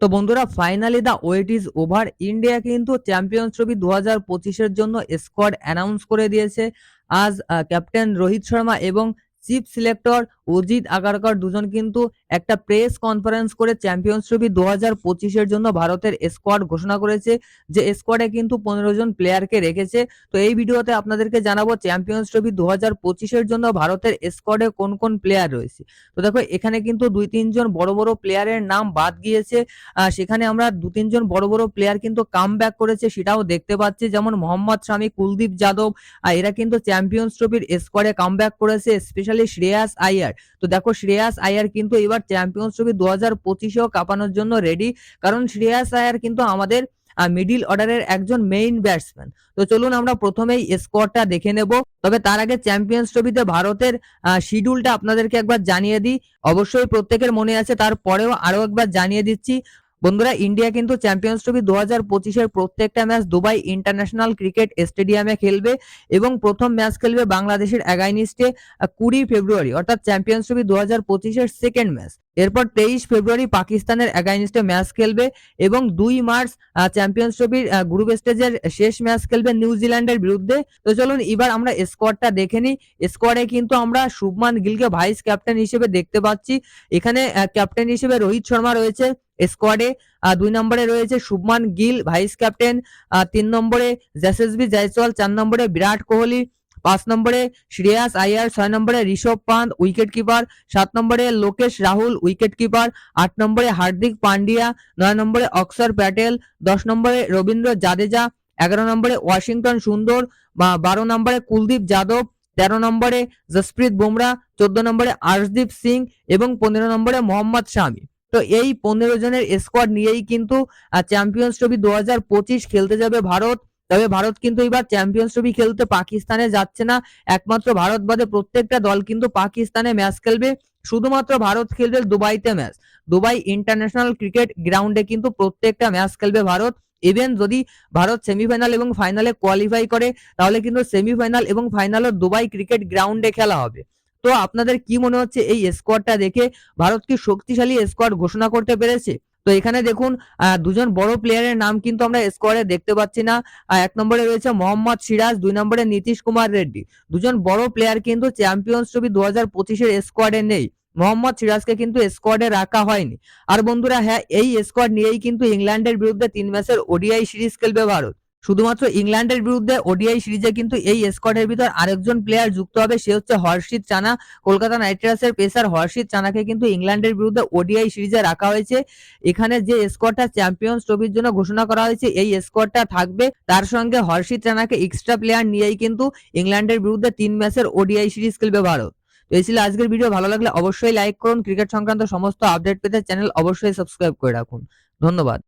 তো বন্ধুরা finally the wait is over India কিন্তু চ্যাম্পিয়ন্স ট্রফি দু হাজার পঁচিশের জন্য স্কোয়াড অ্যানাউন্স করে দিয়েছে। আজ ক্যাপ্টেন রোহিত শর্মা এবং চিফ সিলেক্টর অজিত আগারকর দুজন কিন্তু একটা প্রেস কনফারেন্স করে চ্যাম্পিয়ন্স ট্রফি দু হাজার পঁচিশের জন্য ভারতের স্কোয়াড ঘোষণা করেছে যে স্কোয়াডে কিন্তু পনেরো জন প্লেয়ারকে রেখেছে। তো এই ভিডিওতে আপনাদেরকে জানাব চ্যাম্পিয়ন্স ট্রফি দু হাজার পঁচিশের জন্য ভারতের স্কোয়াডে কোন কোন প্লেয়ার রয়েছে। তো দেখো, এখানে কিন্তু দুই তিনজন বড় বড় প্লেয়ারের নাম বাদ গিয়েছে। সেখানে আমরা দু তিনজন বড় বড় প্লেয়ার কিন্তু কাম ব্যাক করেছে সেটাও দেখতে পাচ্ছি। যেমন মোহাম্মদ শামি, কুলদীপ যাদব এরা কিন্তু চ্যাম্পিয়ন্স ট্রফির স্কোয়াডে কাম ব্যাক করেছে স্পেশালি শ্রেয়াস আয়ার তো দেখো শ্রেয়াস আয়ার কিন্তু এবার চ্যাম্পিয়ন্স ট্রফি দু হাজার পঁচিশেও কাঁপানোর জন্য রেডি কারণ শ্রেয়াস আয়ার কিন্তু আমাদের মিডিল অর্ডারের একজন মেইন ব্যাটসম্যান তো চলুন আমরা প্রথমেই স্কোয়ারটা দেখে নেব। তবে তার আগে চ্যাম্পিয়ন্স ট্রফিতে ভারতের শিডিউলটা আপনাদেরকে একবার জানিয়ে দিই। অবশ্যই প্রত্যেকের মনে আছে, তারপরেও আরও একবার জানিয়ে দিচ্ছি। বন্ধুরা, ইন্ডিয়া কিন্তু চ্যাম্পিয়ন্স ট্রফি দু হাজার পঁচিশের প্রত্যেকটা ম্যাচ দুবাই ইন্টারন্যাশনাল ক্রিকেট স্টেডিয়ামে খেলবে এবং প্রথম ম্যাচ খেলবে বাংলাদেশের এগাইনিস্টে কুড়ি ফেব্রুয়ারি, অর্থাৎ চ্যাম্পিয়ন্স ট্রফি দু হাজার পঁচিশের সেকেন্ড ম্যাচ এরপর তেইশ ফেব্রুয়ারি পাকিস্তানের এগাইনিস্টে ম্যাচ খেলবে এবং দুই মার্চ চ্যাম্পিয়ন্স ট্রফির গ্রুপ স্টেজের শেষ ম্যাচ খেলবে নিউজিল্যান্ডের বিরুদ্ধে। তো চলুন, এবার আমরা স্কোয়াডটা দেখে নিই। স্কোয়াডে কিন্তু আমরা শুভমান গিলকে ভাইস ক্যাপ্টেন হিসেবে দেখতে পাচ্ছি। এখানে ক্যাপ্টেন হিসেবে রোহিত শর্মা রয়েছে। স্কোয়াডে দুই নম্বরে রয়েছে শুভমান গিল ভাইস ক্যাপ্টেন তিন নম্বরে যশস্বী জয়সওয়াল, চার নম্বরে বিরাট কোহলি, পাঁচ নম্বরে শ্রেয়াস আয়ার, ছয় নম্বরে ঋষভ পান্ত উইকেট কিপার সাত নম্বরে লোকেশ রাহুল উইকেট কিপার আট নম্বরে হার্দিক পান্ডিয়া নয় নম্বরে অক্ষর প্যাটেল, দশ নম্বরে রবীন্দ্র জাদেজা, এগারো নম্বরে ওয়াশিংটন সুন্দর বারো নম্বরে কুলদীপ যাদব, তেরো নম্বরে জসপ্রীত বুমরা, চোদ্দ নম্বরে আর্শদীপ সিং এবং পনেরো নম্বরে মোহাম্মদ শামি। তো এই পনেরো জনের স্কোয়াড নিয়েই কিন্তু চ্যাম্পিয়ন্স ট্রফি দু হাজার পঁচিশ খেলতে যাবে ভারত। তবে ভারত কিন্তু এবার চ্যাম্পিয়ন্স ট্রফি খেলতে পাকিস্তানে যাচ্ছে না। একমাত্র ভারত বাদে প্রত্যেকটা দল কিন্তু পাকিস্তানে ম্যাচ খেলবে। শুধুমাত্র ভারত খেলবে দুবাইতে ম্যাচ দুবাই ইন্টারন্যাশনাল ক্রিকেট গ্রাউন্ডে কিন্তু প্রত্যেকটা ম্যাচ খেলবে ভারত। ইভেন যদি ভারত সেমিফাইনাল এবং ফাইনালে কোয়ালিফাই করে, তাহলে কিন্তু সেমিফাইনাল এবং ফাইনালও দুবাই ক্রিকেট গ্রাউন্ডে খেলা হবে। তো আপনাদের কি মনে হচ্ছে এই স্কোয়াডটা দেখে ভারত কি শক্তিশালী স্কোয়াড ঘোষণা করতে পেরেছে? তো এখানে দেখুন দুজন বড় প্লেয়ারের নাম কিন্তু আমরা স্কোয়াডে দেখতে পাচ্ছি না। এক নম্বরে রয়েছে মোহাম্মদ সিরাজ, দুই নম্বরে নীতিশ কুমার রেড্ডি। দুজন বড় প্লেয়ার কিন্তু চ্যাম্পিয়ন্স ট্রফি দু হাজার পঁচিশের স্কোয়াডে নেই। মোহাম্মদ সিরাজকে কিন্তু স্কোয়াডে রাখা হয়নি। আর বন্ধুরা হ্যাঁ এই স্কোয়াড নিয়েই কিন্তু ইংল্যান্ডের বিরুদ্ধে তিন ম্যাচের ওডিআই সিরিজ খেলবে ভারত। শুধুমাত্র ইংল্যান্ডের বিরুদ্ধে ওডিআই সিরিজে কিন্তু এই স্কোয়াডের ভিতর আরেকজন প্লেয়ার যুক্ত হবে, সে হচ্ছে হর্ষিত চানা। কলকাতা নাইট রাইডার্সের পেসার হর্ষিত চানাকে কিন্তু ইংল্যান্ডের বিরুদ্ধে ওডিআই সিরিজে রাখা হয়েছে। এখানে যে স্কোয়াডটা চ্যাম্পিয়ন্স ট্রফির জন্য ঘোষণা করা হয়েছে, এই স্কোয়াডটা থাকবে। তার সঙ্গে হর্ষিত চানাকে এক্সট্রা প্লেয়ার নিয়েই কিন্তু ইংল্যান্ডের বিরুদ্ধে তিন ম্যাচের ওডিআই সিরিজ খেলবে ভারত। তো এই ছিল আজকের ভিডিও ভালো লাগলে অবশ্যই লাইক করুন। ক্রিকেট সংক্রান্ত সমস্ত আপডেট পেতে চ্যানেল অবশ্যই সাবস্ক্রাইব করে রাখুন। ধন্যবাদ।